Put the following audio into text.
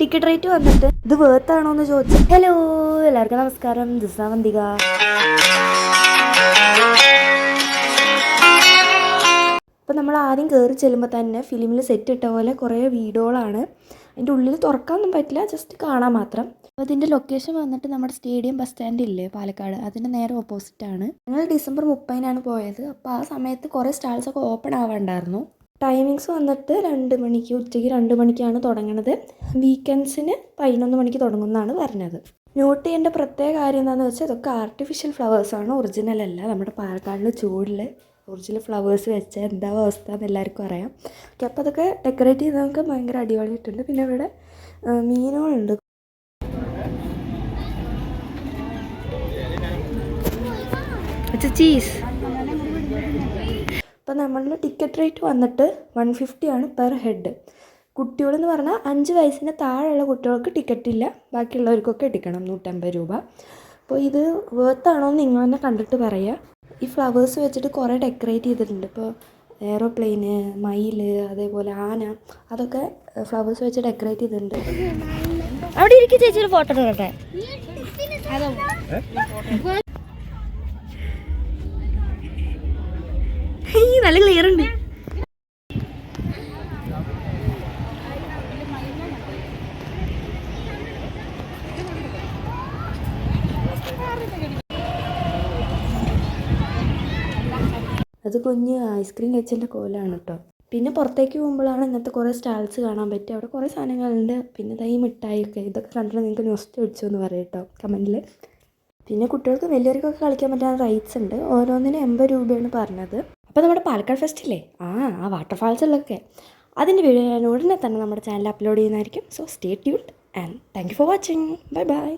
Ticket rate വന്നിട്ട് ഇത് വേർത്താണോ എന്ന് ചോദിച്ചു. ഹലോ എല്ലാവർക്കും നമസ്കാരം. ദിസാവന്തിക അപ്പോൾ നമ്മൾ ആദ്യം കയറി ചെല്ലുമ്പോൾ തന്നെ ഫിലിമിൽ സെറ്റ് ഇട്ട പോലെ കുറേ വീഡിയോകളാണ് അതിന്റെ ഉള്ളിൽ തുറക്കാനൊന്നും പറ്റില്ല ജസ്റ്റ് കാണാൻ മാത്രം. അപ്പോൾ ഇതിന്റെ ലൊക്കേഷൻ വന്നിട്ട് നമ്മുടെ സ്റ്റേഡിയം ബസ് സ്റ്റാൻഡ് ഇല്ലേ പാലക്കാട്? അതിന്റെ നേരെ ഓപ്പോസിറ്റാണ് ഞങ്ങൾ ഡിസംബർ മുപ്പതിനാണ് പോയത്. അപ്പോൾ ആ സമയത്ത് കുറേ സ്റ്റാൾസ് ഒക്കെ ഓപ്പൺ ആവാണ്ടായിരുന്നു. ടൈമിങ്സ് വന്നിട്ട് രണ്ട് മണിക്ക് ഉച്ചയ്ക്ക് രണ്ട് മണിക്കാണ് തുടങ്ങുന്നത് വീക്കെൻഡ്സിന് പതിനൊന്ന് മണിക്ക് തുടങ്ങുമെന്നാണ് പറഞ്ഞത്. നോട്ട് ചെയ്യേണ്ട പ്രത്യേക കാര്യം എന്താണെന്ന് വെച്ചാൽ ഇതൊക്കെ ആർട്ടിഫിഷ്യൽ ഫ്ലവേഴ്സാണ് ഒറിജിനൽ അല്ല. നമ്മുടെ പാലക്കാടിന്റെ ചൂടിൽ ഒറിജിനൽ ഫ്ലവേഴ്സ് വെച്ചാൽ എന്താ അവസ്ഥ എന്ന് എല്ലാവർക്കും അറിയാം. ഓക്കെ അപ്പോൾ അതൊക്കെ ഡെക്കറേറ്റ് ചെയ്ത് നമുക്ക് ഭയങ്കര അടിപൊളിയായിട്ടുണ്ട് പിന്നെ ഇവിടെ മീനുകളുണ്ട്. ചീസ് അപ്പോൾ നമ്മളുടെ ടിക്കറ്റ് റേറ്റ് വന്നിട്ട് വൺ ഫിഫ്റ്റി ആണ് പെർ ഹെഡ് കുട്ടികളെന്ന് പറഞ്ഞാൽ അഞ്ച് വയസ്സിന് താഴെയുള്ള കുട്ടികൾക്ക് ടിക്കറ്റ് ഇല്ല. ബാക്കിയുള്ളവർക്കൊക്കെ എടുക്കണം നൂറ്റമ്പത് രൂപ. അപ്പോൾ ഇത് വേർത്താണോ എന്ന് നിങ്ങൾ തന്നെ കണ്ടിട്ട് പറയുക ഈ ഫ്ലവേഴ്സ് വെച്ചിട്ട് കുറേ ഡെക്കറേറ്റ് ചെയ്തിട്ടുണ്ട്. ഇപ്പോൾ എയറോപ്ലെയിന് മയിൽ അതേപോലെ ആന അതൊക്കെ ഫ്ലവേഴ്സ് വെച്ച് ഡെക്കറേറ്റ് ചെയ്തിട്ടുണ്ട്. അവിടെ ഇരിക്കും ചേച്ചി ഒരു ഫോട്ടോ എടുക്കട്ടെ നല്ല ക്ലിയർ ഉണ്ട്. അത് കുഞ്ഞ് ഐസ്ക്രീം കഴിച്ചതിന്റെ കോലാണ് കേട്ടോ. പിന്നെ പുറത്തേക്ക് പോകുമ്പോഴാണ് ഇങ്ങനത്തെ കുറേ സ്റ്റാൾസ് കാണാൻ പറ്റുക അവിടെ കുറേ സാധനങ്ങളുണ്ട്. പിന്നെ തൈ മിഠായി ഒക്കെ ഇതൊക്കെ കണ്ടിട്ട് നിങ്ങൾക്ക് നൊസ്റ്റ് അടിച്ചു എന്ന് പറയും കേട്ടോ കമന്റിൽ. പിന്നെ കുട്ടികൾക്ക് വലിയവർക്കൊക്കെ കളിക്കാൻ പറ്റുന്ന റൈറ്റ്സ് ഉണ്ട്. ഓരോന്നിനും എൺപത് രൂപയാണ് പറഞ്ഞത്. അപ്പോൾ നമ്മുടെ പാലക്കാട് ഫെസ്റ്റില്ലേ ആ ആ വാട്ടർഫാൾസിലൊക്കെ അതിന്റെ വീഡിയോ ഞാൻ ഉടനെ തന്നെ നമ്മുടെ ചാനൽ അപ്ലോഡ് ചെയ്യുന്നതായിരിക്കും. So stay tuned and thank you for watching bye bye